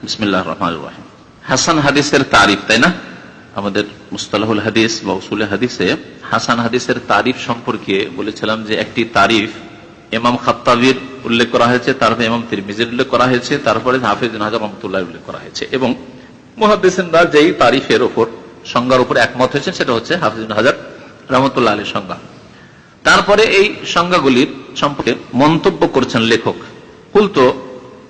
বিসমিল্লাহ রহমান রাহিম হাসান হাদিসের তারিফ তাই না আমাদের মুস্তালাহুল হাদিস বা উসুল হাদিসে হাসান হাদিসের তারিফ সম্পর্কে বলেছিলাম যে একটি তারিফ ইমাম খাত্তাবির উল্লেখ করা হয়েছে, তারপরে ইমাম তিরমিজির উল্লেখ করা হয়েছে, তারপরে হাফিজ হাজার রহমতুল্লাহ উল্লেখ করা হয়েছে এবং মহাদিসেনরা যেই তারিফের ওপর সংজ্ঞার উপর একমত হয়েছে সেটা হচ্ছে হাফিজ হাজার রহমতুল্লাহ আলীর সংজ্ঞা। তারপরে এই সংজ্ঞাগুলির সম্পর্কে মন্তব্য করছেন লেখক। কুলতো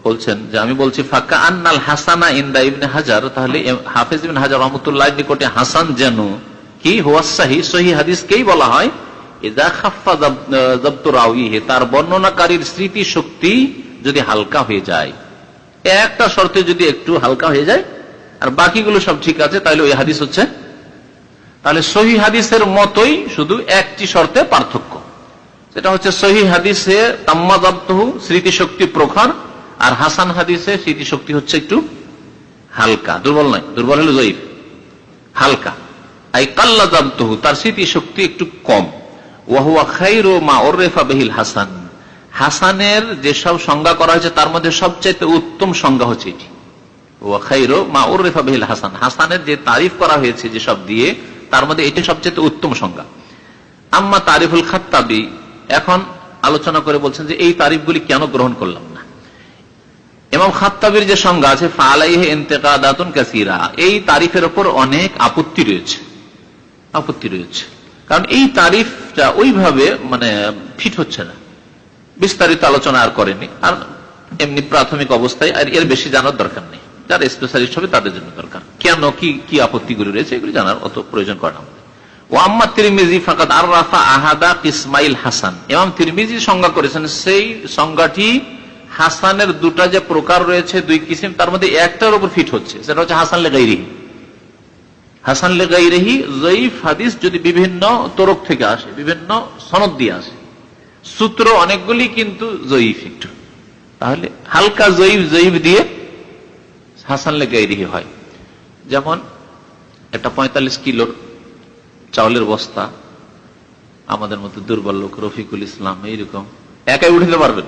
বলছেন যে আমি বলছি, ফাঁকা আন্নাল হাসানা ইন্দা ইবনে হাজার তাহলে হাফিজ ইবিন হাজার রহমতুল্লাহ নিকটে হাসান যেন কি? হোয়াসাহি সহি হাদিসকেই বলা হয় তার বর্ণনাকারীর স্মৃতি শক্তি যদি হালকা হয়ে যায়। একটা শর্তে যদি একটু হালকা হয়ে যায়, আর বাকিগুলো সব ঠিক আছে, তাহলে ওই হাদিস হচ্ছে। তাহলে সহি হাদিসের মতোই শুধু একটি শর্তে পার্থক্য। সেটা হচ্ছে সহি হাদিসে তাম্মাদাবতহু স্মৃতিশক্তি প্রখর আর হাসান হাদিসে স্মৃতিশক্তি হচ্ছে একটু হালকা, দুর্বল নয়, দুর্বল হলো জয়ীফ, হালকা। আই কাল্লা দাবতহু তার স্মৃতিশক্তি একটু কম। ওয়াহুয়া খাইরো মা বেহিল হাসান। হাসানের যেসব সংজ্ঞা করা হয়েছে, তার মধ্যে সবচাইতে উত্তম সংজ্ঞা হচ্ছে এটি। মা ওরেফা বেহিল হাসান। হাসানের যে তারিফ করা হয়েছে যেসব দিয়ে, তার মধ্যে এটি সবচেয়ে উত্তম সংজ্ঞা। আম্মা এখন আলোচনা করে বলছেন যে এই তারিফগুলি কেন গ্রহণ করলাম? এবং খাত্তাবির যে সংজ্ঞা আছে, ফালাইহে ইন্তেকাদাতুন কাসিরা, এই তারিফের ওপর অনেক আপত্তি রয়েছে। আপত্তি রয়েছে। কারণ এই তারিফটা ওইভাবে মানে ফিট হচ্ছে না। বিস্তারিত আলোচনা আর করেনি। আর এমনি প্রাথমিক অবস্থায়, আর এর বেশি জানার দরকার নেই। যারা স্পেশালিস্ট হবে তাদের জন্য দরকার। কেন, কি কি আপত্তিগুলি রয়েছে, এগুলি জানার অত প্রয়োজন করে না ও আম্মা তিরমিজি ফাকাদ আর রাফা আহাদা ইসমাইল হাসান। এবং তিরমিজি সংজ্ঞা করেছেন, সেই সংজ্ঞাটি হাসানের দুটা যে প্রকার রয়েছে দুই কিসিম, তার মধ্যে একটার উপর ফিট হচ্ছে, সেটা হচ্ছে হাসান লেগাইরি হাসান লেগাইরেহি জয়ীফ হাদিস যদি বিভিন্ন তরক থেকে আসে, বিভিন্ন সনদ দিয়ে আসে, সূত্র অনেকগুলি কিন্তু জয়ীফ একটু। তাহলে হালকা জয়ীফ জয়ীফ দিয়ে হাসান লেগাইরিহি হয়। যেমন, একটা পঁয়তাল্লিশ কিলোর চাউলের বস্তা, আমাদের মধ্যে দুর্বল লোক রফিকুল ইসলাম, এইরকম, একাই উঠাতে পারবেন।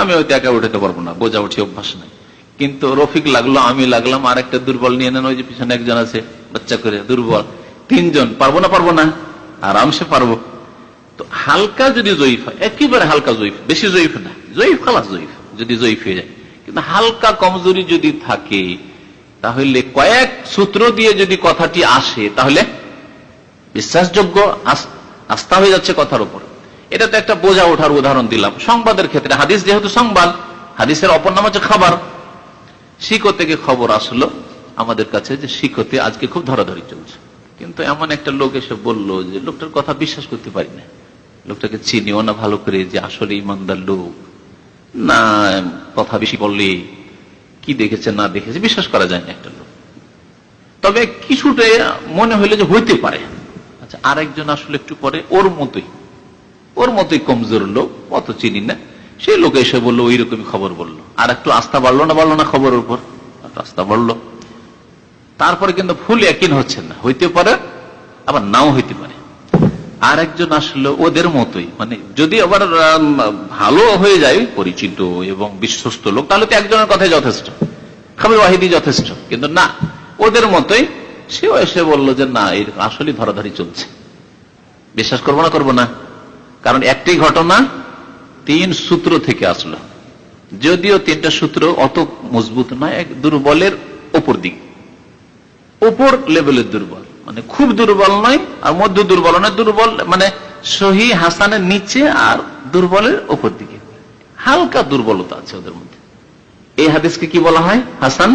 আমি হয়তো একা উঠাতে পারব না, বোঝা উঠি, অভ্যাস নাই। কিন্তু রফিক লাগল, আমি লাগলাম আর একটা দুর্বল নিয়ে নেন, ওই যে পিছনে একজন আছে, বাচ্চা করে, দুর্বল। তিনজন, পারব না পারব না? আরামসে পারব। তো হালকা যদি জয়ীফ হয়, একেবারে হালকা জয়ীফ, বেশি জয়ীফ না, জয়ীফ খালাস জয়ীফ, যদি জয়ীফ হয়ে যায়। কিন্তু হালকা কমজোরি যদি থাকে, তাহলে কয়েক সূত্র দিয়ে যদি কথাটি আসে, তাহলে বিশ্বাসযোগ্য আস্থা হয়ে যাচ্ছে কথার উপর। এটা তো একটা বোঝা ওঠার উদাহরণ দিলাম। সংবাদের ক্ষেত্রে হাদিস যেহেতু সংবাদ, হাদিসের অপর নাম হচ্ছে খাবার। শিকো থেকে খবর আসলো আমাদের কাছে যে শিকোতে আজকে খুব ধরাধরি চলছে। কিন্তু এমন একটা লোক এসে বলল যে, লোকটার কথা বিশ্বাস করতে পারি না। লোকটাকে চিনিও না ভালো করে যে আসলে ইমানদার লোক। না, কথা বেশি বললে কি দেখেছে, না দেখেছে, বিশ্বাস করা যায় না একটা লোক। তবে কিছুটা মনে হইল যে হইতে পারে। আচ্ছা আরেকজন আসলে একটু পরে ওর মতোই ওর মতোই কমজোর লোক, অত চিনি না। সেই লোক এসে বলল ওই রকমই খবর বলল। আর একটু আস্থা বাড়লো না বাড়লো না খবরের উপর? আস্থা বাড়লো। তারপরে কিন্তু ফুল একিন হচ্ছে না। হইতে পারে, আবার নাও হইতে পারে। আর একজন আসলো, ওদের মতোই। মানে যদি আবার ভালো হয়ে যায়, পরিচিত এবং বিশ্বস্ত লোক, তাহলে তো একজনের কথাই যথেষ্ট। খাবার ওয়াহিদি যথেষ্ট। কিন্তু না, ওদের মতোই সেও এসে বলল যে, না আসলে ধরাধরি চলছে। বিশ্বাস করব না করব না। কারণ একটি ঘটনা তিন সূত্র থেকে আসলো। যদিও তিনটা সূত্র অত মজবুত নয়, এক দুর্বলের ওপর দিক। উপর লেভেলের দুর্বল মানে খুব দুর্বল নয় আর মধ্য দুর্বল নয়, দুর্বল মানে সহি হাসানের নিচে আর দুর্বলের ওপর দিকে। হালকা দুর্বলতা আছে ওদের মধ্যে। এই হাদিসকে কি বলা হয়? হাসান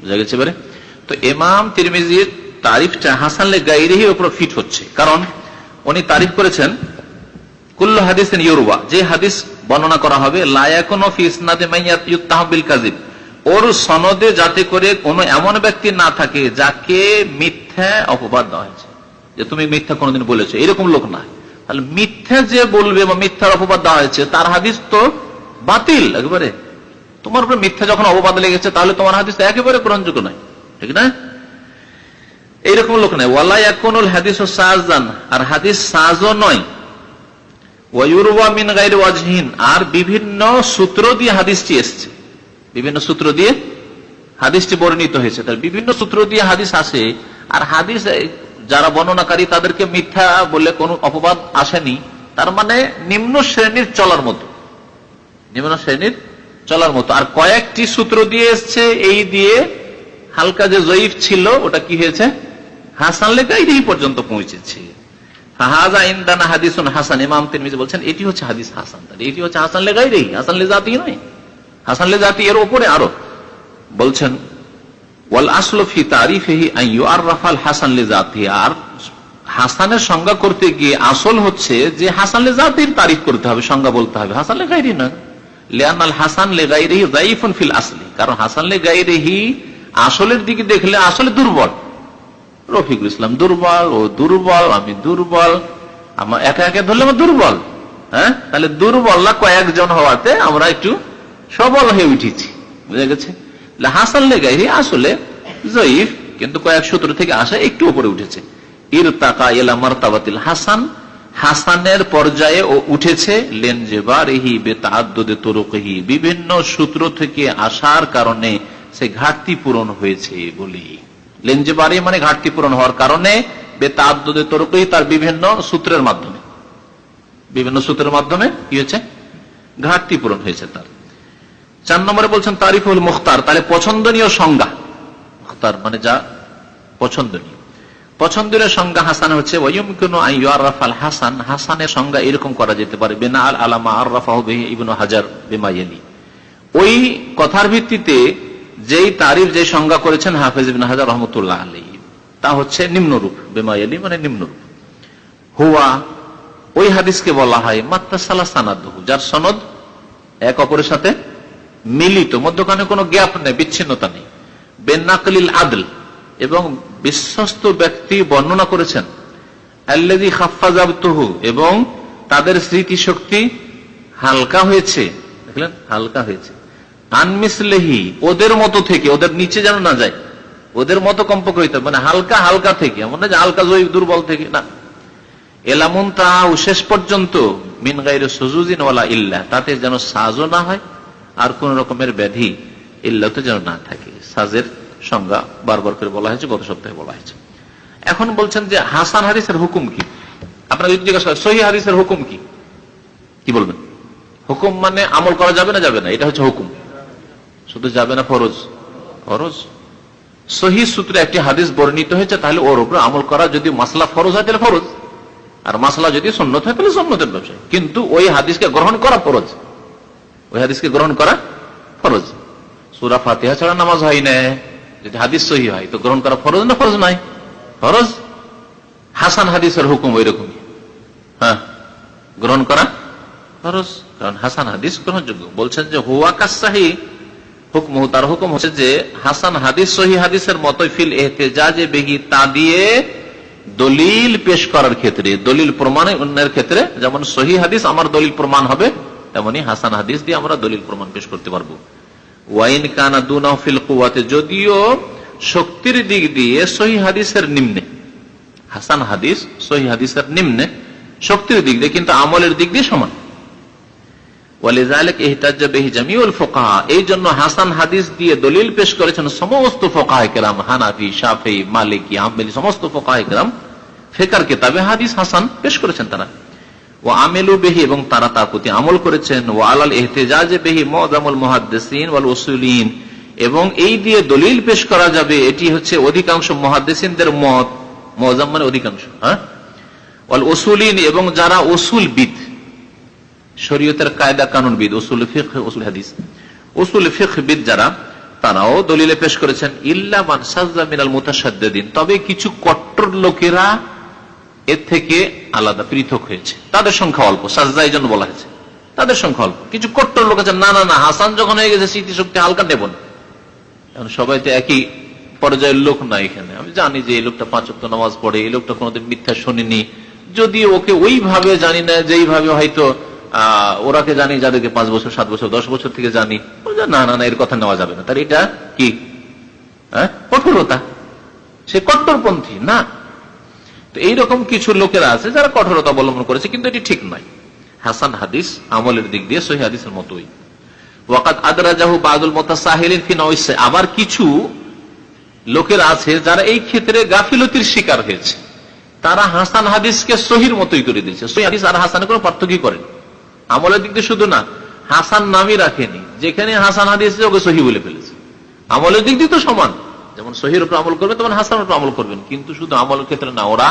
বুঝা গেছে তো এমাম তিরমিজির তারিফটা হাসান লেগাইরিহি উপর ফিট হচ্ছে। কারণ উনি তারিফ করেছেন, কুল্ল হাদিস ইউরুবা যে হাদিস বর্ণনা করা হবে কাজিব ওর সনদে যাতে করে কোন এমন ব্যক্তি না থাকে যাকে মিথ্যা অপবাদ দেওয়া হয়েছে। যে তুমি মিথ্যা কোনোদিন বলেছ, এরকম লোক না তাহলে মিথ্যা যে বলবে বা মিথ্যার অপবাদ দেওয়া হয়েছে, তার হাদিস তো বাতিল একেবারে। তোমার উপরে মিথ্যা যখন অপবাদ লেগেছে, তাহলে তোমার হাদিস একেবারে গ্রহণযোগ্য নয়, ঠিক না? এইরকম লোক নাই। ওয়ালাই একুল হাদিস ও সাজান, আর হাদিস সাজও নয়। ওয়াজহীন, আর বিভিন্ন সূত্র দিয়ে হাদিসটি এসছে। বিভিন্ন সূত্র দিয়ে হাদিসটি বর্ণিত হয়েছে। তার বিভিন্ন সূত্র দিয়ে হাদিস আসে আর হাদিস যারা বর্ণনাকারী তাদেরকে মিথ্যা বলে কোনো অপবাদ আসেনি। তার মানে নিম্ন শ্রেণির চলার মতো। নিম্ন শ্রেণির চলার মতো। আর কয়েকটি সূত্র দিয়ে এসছে, এই দিয়ে হালকা যে জয়ীফ ছিল, ওটা কি হয়েছে? হাসান লেখাই এই পর্যন্ত পৌঁছেছে। হাদিস হাসান হচ্ছে হাসান লে জাতি নয়। হাসান লে জাতি এর উপরে আরও। বলছেন হাসান লে হাসানের সংজ্ঞা করতে গিয়ে আসল হচ্ছে যে হাসান লে জাতির তারিফ করতে হবে, সংজ্ঞা বলতে হবে। হাসান লে গাইরি না। লিয়ানাল হাসান লে গাইরিহি দাইফুন ফিল আসলি। কারণ হাসান লে গাইরিহি আসলের দিকে দেখলে আসলে দুর্বল। রফিকুল ইসলাম দুর্বল, ও দুর্বল, আমি দুর্বল। আমার একা একা ধরলে আমার দুর্বল। হ্যাঁ? তাহলে দুর্বল না কয়েকজন হওয়াতে আমরা একটু সবল হয়ে উঠেছি। বুঝা গেছে? হাসান লেগাই আসলে জয়ীফ, কিন্তু কয়েক সূত্র থেকে আসা একটু উপরে উঠেছে। ইর তাকা এলা মারতাবাতিল হাসান, হাসানের পর্যায়ে ও উঠেছে লেনজেবারেহি বেতাদ্দে তরুকহি। বিভিন্ন সূত্র থেকে আসার কারণে সে ঘাটতি পূরণ হয়েছে বলি লেনজেবারে মানে ঘাটতি পূরণ হওয়ার কারণে বেতাদ্দে তরুকহি তার বিভিন্ন সূত্রের মাধ্যমে। বিভিন্ন সূত্রের মাধ্যমে কি হয়েছে? ঘাটতি পূরণ হয়েছে তার। চার নম্বরে বলছেন তারিফুল মুখতার, তাহলে পছন্দনীয় সংজ্ঞা। মুখতার মানে যা পছন্দনীয়। পছন্দের সংজ্ঞা হাসান হচ্ছে হাসান হাসানের সংজ্ঞা এরকম করা যেতে পারে, বেনা আল আলামা আর রাফাহ হাজার বেমাইয়ালি ওই কথার ভিত্তিতে যেই তারিফ যে সংজ্ঞা করেছেন হাফেজ হাজার রহমতুল্লাহ আলী তা হচ্ছে নিম্নরূপ বেমাইয়ালি মানে নিম্নরূপ। হুয়া, ওই হাদিসকে বলা হয় মাত্রা সালা সানাদ যার সনদ এক অপরের সাথে মিলিত, মধ্যখানে কোনো গ্যাপ নেই, বিচ্ছিন্নতা নেই। বেনাকলিল আদল, এবং বিশ্বস্ত ব্যক্তি বর্ণনা করেছেন আল্লাদি খাফাজাবতহু এবং তাদের স্মৃতিশক্তি হালকা হয়েছে। দেখলেন, হালকা হয়েছে। আনমিসলেহি ওদের মতো থেকে, ওদের নিচে যেন না যায়। ওদের মতো কম্পক হইতে মানে হালকা হালকা থেকে, এমন না যে হালকা জয়ী, দুর্বল থেকে, না। এলামুন তাহা শেষ পর্যন্ত, মিন গাইরে সুজুজিন ওয়ালা ইল্লা, তাতে যেন সাজও না হয়, আর কোন রকমের ব্যাধি ইল্লাতে যেন না থাকে। সাজের সংজ্ঞা বারবার করে বলা হয়েছে, গত সপ্তাহে বলা হয়েছে। এখন বলছেন যে হাসান হারিসের হুকুম কি? আপনার জিজ্ঞাসা সহি হাদিসের হুকুম কি? কি বলবেন? হুকুম মানে আমল করা যাবে না যাবে না, এটা হচ্ছে হুকুম। শুধু যাবে না ফরজ? ফরজ? সহি সূত্রে একটি হাদিস বর্ণিত হয়েছে, তাহলে ওর উপরে আমল করা যদি মাসলা ফরজ হয়, তাহলে ফরজ। আর মাসলা যদি সন্ন্যত হয়, তাহলে সন্ন্যতের ব্যবসা কিন্তু ওই হাদিসকে গ্রহণ করা ফরজ। ওই হাদিসকে গ্রহণ করা ফরজ। সুরা ফাতিহা ছাড়া নামাজ হয় না। যদি হাদিস সহি হয়, তো গ্রহণ করা ফরজ না ফরজ নাই? ফরজ? হাসান হাদিসের হুকুম ওই রকমই হ্যাঁ গ্রহণ করা ফরজ। কারণ হাসান হাদিস গ্রহণযোগ্য। বলছেন যে, হুয়া কাসাহি হুকম, তার হুকুম হচ্ছে যে, হাসান হাদিস, সহি হাদিসের মতোই ফিল এহতেজাজে বেগি তা দিয়ে দলিল পেশ করার ক্ষেত্রে, দলিল প্রমাণের ক্ষেত্রে, যেমন সহি হাদিস আমার দলিল প্রমাণ হবে, তেমনি হাসান হাদিস দিয়ে আমরা দলিল প্রমাণ পেশ করতে পারব। ওয়াইন কানা দুনাফিল কুয়াতে যদিও শক্তির দিক দিয়ে সহি হাদিসের নিম্নে, হাসান হাদিস সহি হাদিসের নিম্নে, শক্তির দিক দিয়ে, কিন্তু আমলের দিক দিয়ে সমান। এবং তারা তার প্রতি আমল করেছেন। এহতেজাজে এবং এই দিয়ে দলিল পেশ করা যাবে, এটি হচ্ছে অধিকাংশ মহাদ্দেসিনদের মত। মজাম মানে অধিকাংশ হ্যাঁ? ওসুলিন এবং যারা ওসুল বিদ শরীয়তের কায়দা কানুনবিদ ওসুল ফিক ওসুল হাদিস। ওসুল ফিক বিদ যারা, তারাও দলিলে পেশ করেছেন, ইল্লা মান মিনাল মুতাসাদ্দিদিন তবে কিছু কট্টর লোকেরা এর থেকে আলাদা, পৃথক হয়েছে। তাদের সংখ্যা অল্প সাজদা এই জন্য বলা হয়েছে। তাদের সংখ্যা অল্প। কিছু কট্টর লোক আছে, না না না, হাসান যখন হয়ে গেছে, স্মৃতিশক্তি হালকা নেব না। এখন সবাই তো একই পর্যায়ের লোক না এখানে। আমি জানি যে এই লোকটা পাঁচক্ত নামাজ পড়ে, এই লোকটা কোনোদিন মিথ্যা শুনিনি। যদি ওকে ওইভাবে জানি না যেইভাবে হয়তো ওরাকে জানি, যাদেরকে পাঁচ বছর, সাত বছর, দশ বছর থেকে জানি না না না, এর কথা নেওয়া যাবে না। তার এটা কি? হ্যাঁ? কঠোরতা। সে কট্টরপন্থী, না। তো এইরকম কিছু লোকেরা আছে যারা কঠোরতা অবলম্বন করেছে, কিন্তু এটি ঠিক নয়। হাসান হাদিস আমলের দিক দিয়ে সহি হাদিসের মতোই। ওয়াকাত আদরাজাহু বাদুল মোতাসাহিলিন ফি আবার কিছু লোকের আছে যারা এই ক্ষেত্রে গাফিলতির শিকার হয়েছে। তারা হাসান হাদিসকে সহির মতোই করে দিয়েছে। সহি হাদিস আর হাসানের কোনো পার্থক্য করেন। আমলের দিক দিয়ে শুধু না, হাসান নামই রাখেনি। যেখানে হাসান হাদিস ওকে সহি বলে ফেলেছে। আমলের দিক দিয়ে তো সমান। যেমন সহির উপর আমল করবেন তেমন হাসানের উপর আমল করবেন। কিন্তু শুধু আমলের ক্ষেত্রে না, ওরা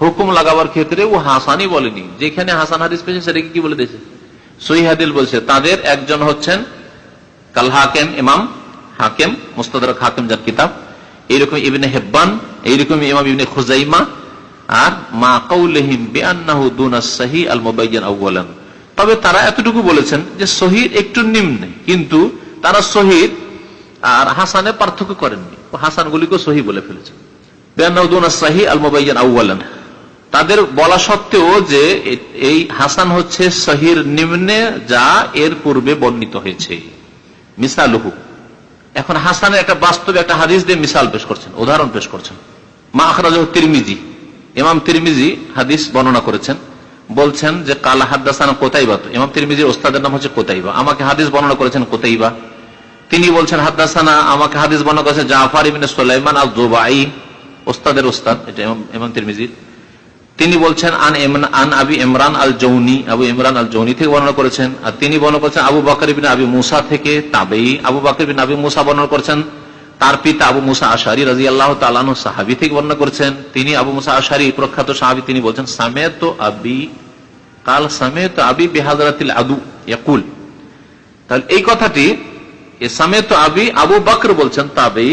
হুকুম লাগাবার ক্ষেত্রে ও হাসানই বলেনি। যেখানে হাসান হাদিস পেয়েছে, সেটাকে কি বলে দিয়েছে? সহি হাদিল বলছে, তাদের একজন হচ্ছেন কাল হাকেম ইমাম, হাকেম মুস্তাদরক হাকেম যার কিতাব। এইরকম ইবনে হেব্বান, এইরকম ইমাম ইবনে খুজাইমা, আর মা কৌলহিম বেআনাহু দুনাস সাহি আল আউয়ালান তবে তারা এতটুকু বলেছেন যে শহীদ একটু নিম্নে, কিন্তু তারা শহীদ আর হাসানে পার্থক্য করেননি। হাসানগুলিকে সহি বলে ফেলেছেন। তাদের বলা সত্ত্বেও যে এই হাসান হচ্ছে সহির নিম্নে যা এর পূর্বে বর্ণিত হয়েছে। মিসালুহু। এখন হাসানের একটা বাস্তবে একটা হাদিস দিয়ে মিসাল পেশ করছেন, উদাহরণ পেশ করছেন। মা আখরাজ তিরমিজি। ইমাম তিরমিজি হাদিস বর্ণনা করেছেন। বলছেন যে, কালা হাদ্দাসানা কোতাইবা তো। ইমাম তিরমিজির ওস্তাদের নাম হচ্ছে কোতাইবা। আমাকে হাদিস বর্ণনা করেছেন কোতাইবা। তিনি বলছেন, হাদ্দাসানা, আমাকে হাদিস বর্ণনা করেছেন জাফার ইবিন সোলাইমান আল জোবাই ওস্তাদের ওস্তাদ, এটা ইমাম- তিরমিজির। তিনি বলছেন, আন আন আবি ইমরান আল জৌনি আবু ইমরান আল জৌনি থেকে বর্ণনা করেছেন। আর তিনি বর্ণনা করেছেন আবু বাকর বিন আবি মুসা থেকে তাবেই আবু বাকর বিন আবি মুসা বর্ণনা করেছেন তার পিতা আবু মুসা আশারি রাজি আল্লাহ তালানু সাহাবি থেকে বর্ণনা করেছেন। তিনি আবু মুসা আশারি প্রখ্যাত সাহাবি, তিনি বলছেন, সামেত আবি, কাল সামেত আবি বেহাজরাতিল আদু, ইয়াকুল। তাহলে এই কথাটি সামেত আবি আবু বকর বলছেন, তবেই,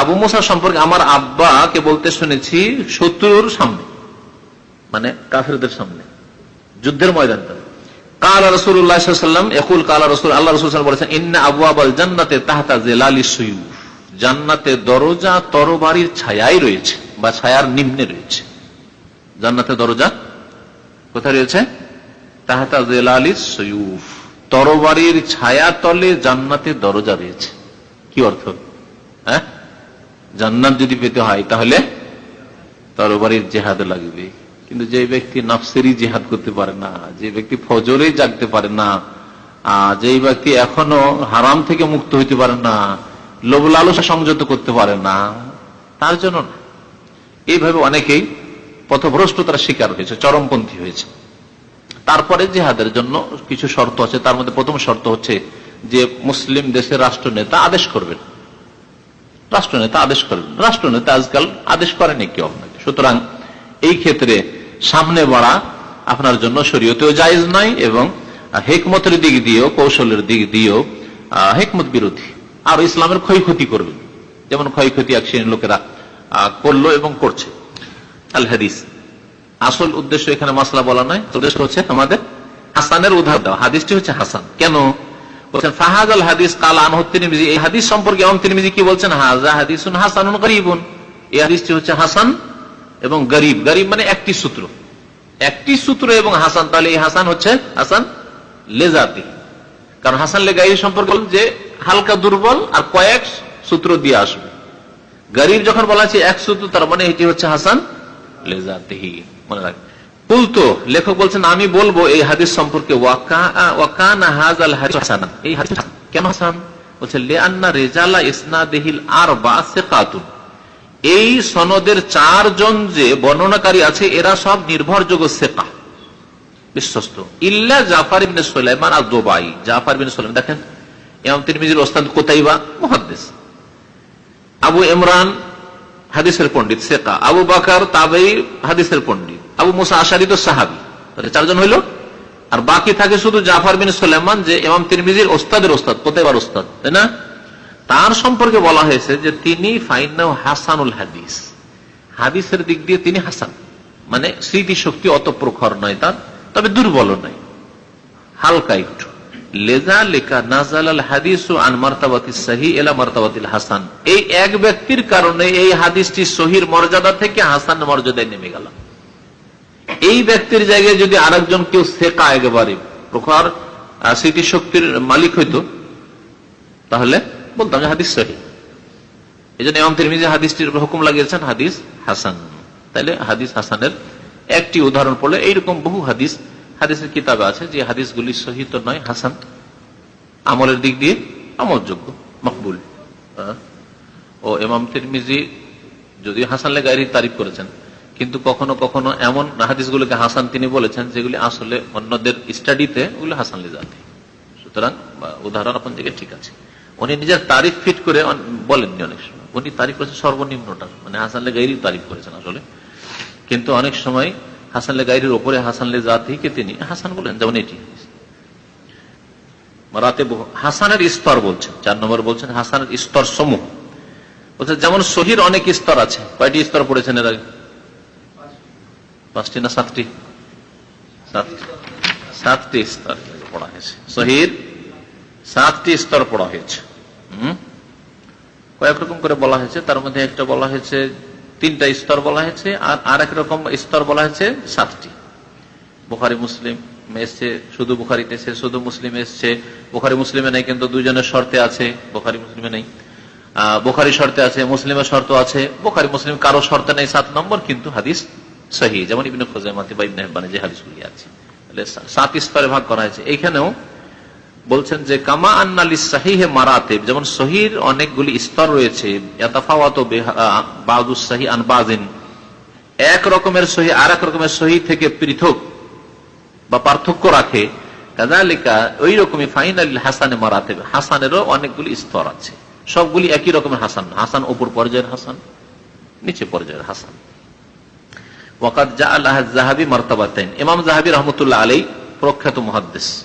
আবু মুসা সম্পর্কে আমার আব্বাকে বলতে শুনেছি শত্রুর সামনে মানে কাফেরদের সামনে, যুদ্ধের ময়দানটা। কালা রসুল্লাহাম একুল কালা রসুল, আল্লাহ রসুল বলেছেন, ইন্না আবু আবাল জান্নাতে তাহাতা জেলালি সুয়ু জান্নাতে দরজা তরবারির ছায়াই রয়েছে বা ছায়ার নিম্নে রয়েছে। জান্নাতে দরজা কোথায় রয়েছে? তাহাতা জেলালি সয়ুফ। তরবারির ছায়া তলে জান্নাতে দরজা রয়েছে। কি অর্থ? হ্যাঁ? জান্নাত যদি পেতে হয় তাহলে তরবারির জেহাদ লাগবে। কিন্তু যে ব্যক্তি নফসেরই জেহাদ করতে পারে না, যে ব্যক্তি ফজরে জাগতে পারে না যেই ব্যক্তি এখনও হারাম থেকে মুক্ত হইতে পারে না লোভ লালসা সংযত করতে পারে না। তার জন্য না। এইভাবে অনেকেই পথভ্রষ্টতার শিকার হয়েছে, চরমপন্থী হয়েছে। তারপরে জেহাদের জন্য কিছু শর্ত আছে। তার মধ্যে প্রথম শর্ত হচ্ছে যে মুসলিম দেশের রাষ্ট্রনেতা আদেশ করবেন। রাষ্ট্রনেতা আদেশ করবেন। রাষ্ট্রনেতা আজকাল আদেশ করেনি কেউ আপনাকে। সুতরাং এই ক্ষেত্রে সামনে বাড়া আপনার জন্য শরীয়তেও জায়েজ নাই এবং হেকমতের দিক দিয়েও, কৌশলের দিক দিয়েও হেকমত বিরোধী। আর ইসলামের ক্ষয়ক্ষতি করবেন যেমন ক্ষয়ক্ষতি এক শ্রেণির লোকেরা করল এবং করছে। আল হাদিস। আসল উদ্দেশ্য এখানে মাসলা বলা নয়। উদ্দেশ্য হচ্ছে আমাদের হাসানের উদাহরণ দেওয়া। হাদিসটি হচ্ছে হাসান। কেন? হাসান এবং গরিব। গরিব মানে একটি সূত্র। একটি সূত্র এবং হাসান। তাহলে এই হাসান হচ্ছে হাসান কারণ হাসান লেগাই সম্পর্কে যে হালকা দুর্বল আর কয়েক সূত্র দিয়ে আসবে। গরিব যখন বলা হচ্ছে এক সূত্র, তার মানে এটি হচ্ছে হাসান লেজাতিহি। মনে রাখ। কুলতো, লেখক বলছেন, আমি বলব, এই হাদিস সম্পর্কে। এই হাদিস কেন হাসান? বলছে, লিআন্না রিজালা ইসনাদিহিল আরবা সিকাতুন। এই সনদের চারজন যে বর্ণনাকারী আছে, এরা সব নির্ভরযোগ্য সেকা, বিশ্বস্ত। ইল্লা জাফার ইবনে সুলাইমান আর দুবাই জাফর বিন সুলাইমান, দেখেন ইমাম তিরমিজির ওস্তাদ কোতাইবা আবু ইমরান হাদিসের আবু বাকার তাবেই হাদিসের আবু মুসা আশারি তো সাহাবি চারজন হইল। আর বাকি থাকে শুধু জাফর বিন সুলেমান যে ইমাম তিরমিজির ওস্তাদের ওস্তাদ কোথায়বার ওস্তাদ, তাই না? তার সম্পর্কে বলা হয়েছে যে তিনি ফাইনাও হাসানুল হাদিস। হাদিসের দিক দিয়ে তিনি হাসান। মানে স্মৃতি শক্তি অত প্রখর নয় তার, তবে দুর্বল নয়। হালকা একটু। লেজা লেখা নাজাল হাদিস আন মার্তাবাতি সাহি এলা মার্তাবাতিল হাসান। এই এক ব্যক্তির কারণে এই হাদিসটি সহির মর্যাদা থেকে হাসান মর্যাদায় নেমে গেল। এই ব্যক্তির জায়গায় যদি আরেকজন কেউ শেখা একেবারে প্রখর স্মৃতিশক্তির মালিক হইতো, তাহলে বলতাম যে হাদিস সহি এই জন্য ইমাম তিরমিজি হাদিসটির হুকুম লাগিয়েছেন হাদিস হাসান। তাহলে হাদিস হাসানের একটি উদাহরণ পড়লে এইরকম বহু হাদিস হাদিসের কিতাবে আছে যে হাদিসগুলি সহি তো নয়, হাসান। আমলের দিক দিয়ে আমলযোগ্য, মকবুল? ও ইমাম তিরমিজি যদিও হাসান লেগাইরি তারিফ করেছেন, কিন্তু কখনো কখনো এমন হাদিসগুলোকে হাসান তিনি বলেছেন যেগুলি আসলে অন্যদের স্টাডিতে ওগুলো হাসান লেজাতে সুতরাং উদাহরণ আপনার দিকে ঠিক আছে। উনি নিজের তারিফ ফিট করে বলেননি অনেক সময়। উনি তারিফ করেছেন সর্বনিম্নটা। মানে হাসান লেগাইরি তারিফ করেছেন আসলে। কিন্তু অনেক সময় হাসান লেগাইরির ওপরে হাসান লে জাতিকে তিনি, হাসান বলেন, যেমন এটি রাতে হাসানের স্তর বলছেন, চার নম্বর বলছেন, হাসানের স্তর সমূহ বলছে যেমন শহীর অনেক স্তর আছে, কয়টি স্তর পড়েছেন এর আগে? পাঁচটি না সাতটি। সাতটি স্তর পড়া হয়েছে। শহীদ, সাতটি স্তর পড়া হয়েছে। হুম? কয়েক রকম করে বলা হয়েছে, তার মধ্যে একটা বলা হয়েছে তিনটা স্তর বলা হয়েছে, আর আরেক রকম স্তর বলা হয়েছে সাতটি। বুখারি, মুসলিম এসছে, শুধু বুখারিতে এসছে, শুধু মুসলিম এসছে। বুখারি, মুসলিমে নেই, কিন্তু দুজনের শর্তে আছে, বুখারি, মুসলিমে নেই। বুখারি শর্তে আছে, মুসলিমের শর্ত আছে, বুখারি, মুসলিম কারও শর্তে নেই, সাত নম্বর, কিন্তু হাদিস সহি। যেমন ইবিন খোজামাতি বা ইবনে হেব্বানে, যে হাদিসগুলি আছে। সাত স্তরে ভাগ করা হয়েছে। এইখানেও বলছেন যে, কামা আন্নালি সাহিহে মারাতেব যেমন সহির অনেকগুলি স্তর রয়েছে এক রকমের সহি আর এক রকমের সহি থেকে পৃথক বা পার্থক্য রাখে। কাজালিকা ওই রকমই ফাইনাল হাসানে মারাতেব। হাসানেরও অনেকগুলি স্তর আছে। সবগুলি একই রকমের হাসান। হাসান ওপর পর্যায়ের হাসান, নিচে পর্যায়ের হাসান। আল্লাহ জাহাবি মার্তাবাতাইন। ইমাম জাহাবি রহমতুল্লাহ আলাই প্রখ্যাত মহাদ্দেশ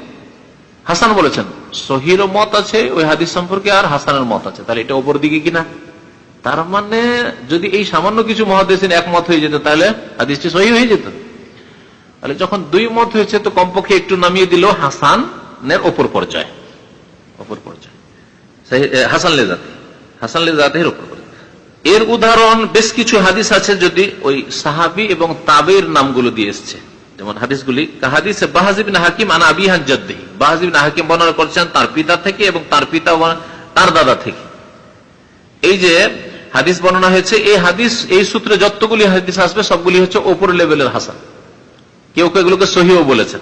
হাসান বলেছেন, সহিরও মত আছে, ওই হাদিস সম্পর্কে আর হাসানের মত আছে। তাহলে এটা ওপর দিকে কিনা? তার মানে যদি এই সামান্য কিছু মহাদেশিন একমত হয়ে যেত, তাহলে হাদিসটি সহি হয়ে যেত। তাহলে যখন দুই মত হয়েছে, তো কমপক্ষে একটু নামিয়ে দিল হাসানের ওপর পর্যায়ে। ওপর পর্যায়ে। হাসান লেজাতে হাসান লেজাতের ওপর। এর উদাহরণ, বেশ কিছু হাদিস আছে যদি ওই সাহাবি এবং তাবের নামগুলো দিয়ে এসছে। যেমন হাদিসগুলি হাদিসে বাহাজিবিন হাকিম আনা আবিহান জদ্দেহি বাহাজিবিন হাকিম বর্ণনা করছেন তার পিতা থেকে এবং তার পিতা তার দাদা থেকে। এই যে হাদিস বর্ণনা হয়েছে, এই হাদিস, এই সূত্রে যতগুলি হাদিস আসবে, সবগুলি হচ্ছে ওপর লেভেলের হাসান। কেউ কেউ এগুলোকে সহিও বলেছেন।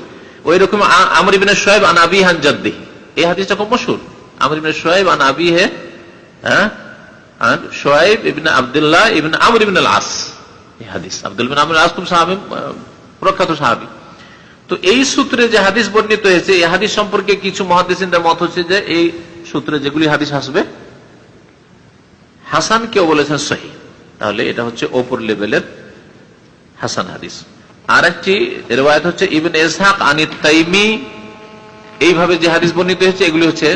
ওই রকম আমর ইবিন সোহেব আন আবি হান জদ্দেহি এই হাদিসটা খুব মশুর। আমর ইবিন সোহেব আন আবি হে হ্যাঁ? সোহেব ইবিন আবদুল্লাহ ইবিন আমর ইবিন আল আস হাদিস। আব্দুল বিন আস খুব সাহাবি প্রখ্যাত সাহাবি। তো এই সূত্রে যে হাদিস বর্ণিত হয়েছে, এই হাদিস সম্পর্কে কিছু মহাদিসিনদের মত হচ্ছে যে, এই সূত্রে যেগুলি হাদিস আসবে, হাসান কেউ বলেছেন সহি। তাহলে এটা হচ্ছে ওপর লেভেলের হাসান হাদিস। আর একটি রেওয়ায়ত হচ্ছে, ইবেন এসহাক আনিত তাইমি, এইভাবে যে হাদিস বর্ণিত হয়েছে, এগুলি হচ্ছে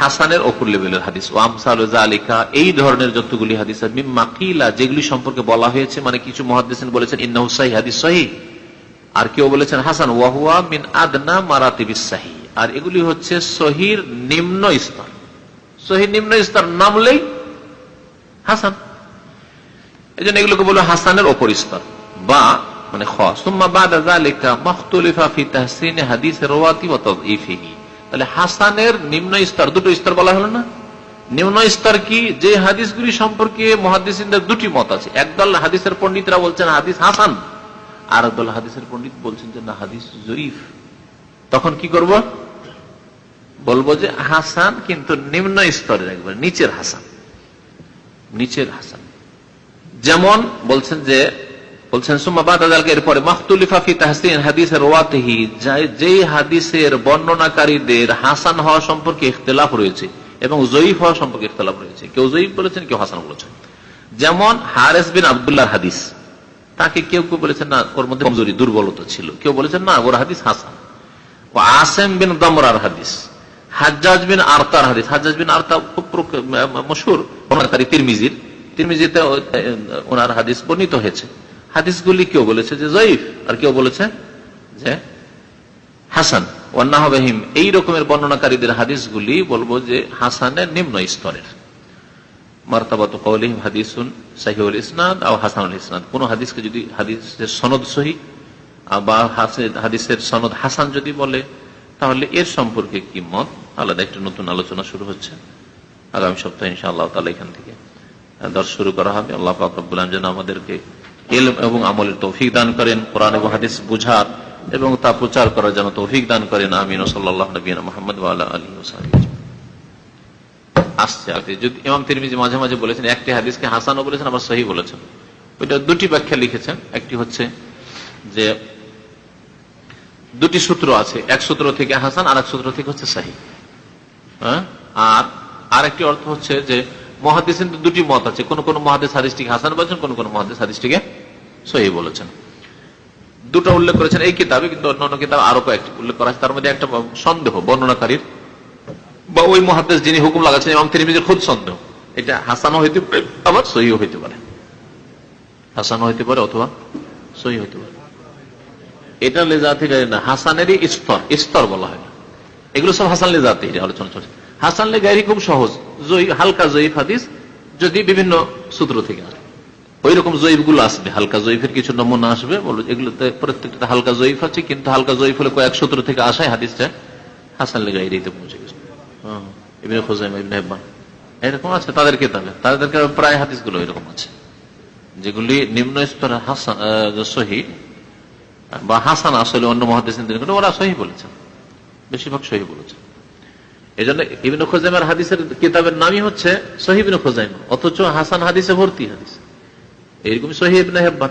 হাসানের ওপর লেভেলের হাদিস। ও আমসাল আলিকা এই ধরনের যতগুলি হাদিস আছে, মিম্মা কিলা যেগুলি সম্পর্কে বলা হয়েছে মানে কিছু মহাদিসিন বলেছেন ইন্নাহু সাহি হাদিস সহি আর কেউ বলেছেন হাসান ওয়াহুয়া মিন আদনা মারাতিবিস সাহি আর এগুলি হচ্ছে সহির নিম্ন স্তর। সহির নিম্ন স্তর নামলেই হাসান। এই জন্য এগুলোকে বলো হাসানের ওপর স্তর। বা মানে খ বাদা যালিকা মাখতুলিফা ফি তাহসিন হাদিস রাওয়াতি ওয়া তাদঈফিহি। তাহলে হাসানের নিম্ন স্তর, দুটো স্তর বলা হলো না? নিম্ন স্তর কি? যে হাদিসগুলি সম্পর্কে মুহাদ্দিসিনদের দুটি মত আছে। একদল হাদিসের পন্ডিতরা বলছেন হাদিস হাসান আর একদল হাদিসের পণ্ডিত বলছেন যে না, হাদিস জয়ীফ। তখন কি করব? বলব যে হাসান কিন্তু নিম্ন স্তরের একবার, নিচের হাসান। নিচের হাসান। যেমন বলছেন যে বলছেন এরপরে যেই হাদিসের বর্ণনাকারীদের হাসান হওয়া সম্পর্কে ইখতলাফ রয়েছে এবং জয়ীফ হওয়া সম্পর্কে ইখতলাফ রয়েছে, কেউ জয়ীফ বলেছেন, কেউ হাসান বলেছেন। যেমন হারেস বিন আবদুল্লাহ হাদিস, তাকে কেউ কেউ বলেছেন, না, ওর মধ্যে কমজোরি, দুর্বলতা ছিল। কেউ বলেছেন, না, ওর হাদিস হাসান। ও আসেম বিন দমরার হাদিস, হাজ্জাজ বিন আরতার হাদিস, হাজ্জাজ বিন আরতা খুব বর্ণনাকারী তিরমিজির, তিরমিজিতে ওনার হাদিস বর্ণিত হয়েছে। হাদিসগুলি কেউ বলেছে যে জয়ীফ, আর কেউ বলেছে যে হাসান। ওয়ান্নাহবাহিম, এই রকমের বর্ণনাকারীদের হাদিসগুলি বলব যে হাসানের নিম্ন স্তরের। মার্তাবাত কৌলিম হাদিসুন সাহিউল ইসনাদ আর হাসানুল ইসনাদ। কোন হাদিসকে যদি হাদিসের সনদ সহি বা হাদিসের সনদ হাসান যদি বলে, তাহলে এর সম্পর্কে কি মত? আলাদা একটা নতুন আলোচনা শুরু হচ্ছে। আগামী সপ্তাহে ইনশাআল্লাহ তালা এখান থেকে দর্শ শুরু করা হবে। আল্লাহ পাকবুল যেন আমাদেরকে এলম এবং আমলের তৌফিক দান করেন, কোরআন এবং হাদিস বুঝার এবং তা প্রচার করার জন্য তৌফিক দান করেন। আমিন। যদি তিরমিজি মাঝে মাঝে বলেছেন, একটি হাদিসকে বলেছেন, আবার সহি বলেছেন। ওইটা দুটি ব্যাখ্যা লিখেছেন। একটি হচ্ছে যে দুটি সূত্র আছে। এক সূত্র থেকে হাসান আর এক সূত্র থেকে হচ্ছে সাহি হ্যাঁ? আর আরেকটি অর্থ হচ্ছে যে মহাদিসের দুটি মত আছে। কোন কোন মহাদেশ হাদিসটিকে হাসান বলেছেন, কোন কোন মহাদেশ হাদিসটিকে সহি বলেছেন। দুটো উল্লেখ করেছেন এই কিতাবে, কিন্তু অন্য অন্য কিতাব আরও কয়েকটি উল্লেখ করা আছে। তার মধ্যে একটা সন্দেহ, বর্ণনাকারীর। বা ওই মহাদেশ যিনি হুকুম লাগাচ্ছেন ইমাম তিরমিজির খুদ সন্দেহ। এটা হাসানও হইতে পারে, আবার সহিও হইতে পারে। হাসানও হইতে পারে অথবা সহি হইতে পারে। এটা লেজাতি গাড়ি না, হাসানেরই স্তর স্তর বলা হয় এগুলো সব হাসান লেজাতি আলোচনা চলছে। হাসান লে গাড়ি খুব সহজ। হালকা জয়ীফ হাদিস যদি বিভিন্ন সূত্র থেকে আসে। ওই রকম জয়ীফগুলো আসবে, হালকা জয়ীফের কিছু নমুনা আসবে, বলো এগুলোতে প্রত্যেকটা হালকা জয়ীফ আছে, কিন্তু হালকা জয়ীফ হলে কয়েক সূত্র থেকে আসায় হাদিসটা হাসান লে গাড়িতে পৌঁছে গেছে এরকম আছে তাদের কিতাবে। তাদের প্রায় এরকম আছে। যেগুলি নিম্ন স্তরে হাসান বা হাসান আসলে অন্য মহাদেশ ওরা সহি বলেছেন। বেশিরভাগ সহি বলেছেন। এই জন্য ইবিন খোজাইমার হাদিসের কিতাবের নামই হচ্ছে সহিবিন খোজাইমা, অথচ হাসান হাদিসে ভর্তি হাদিস। এইরকম সহিবান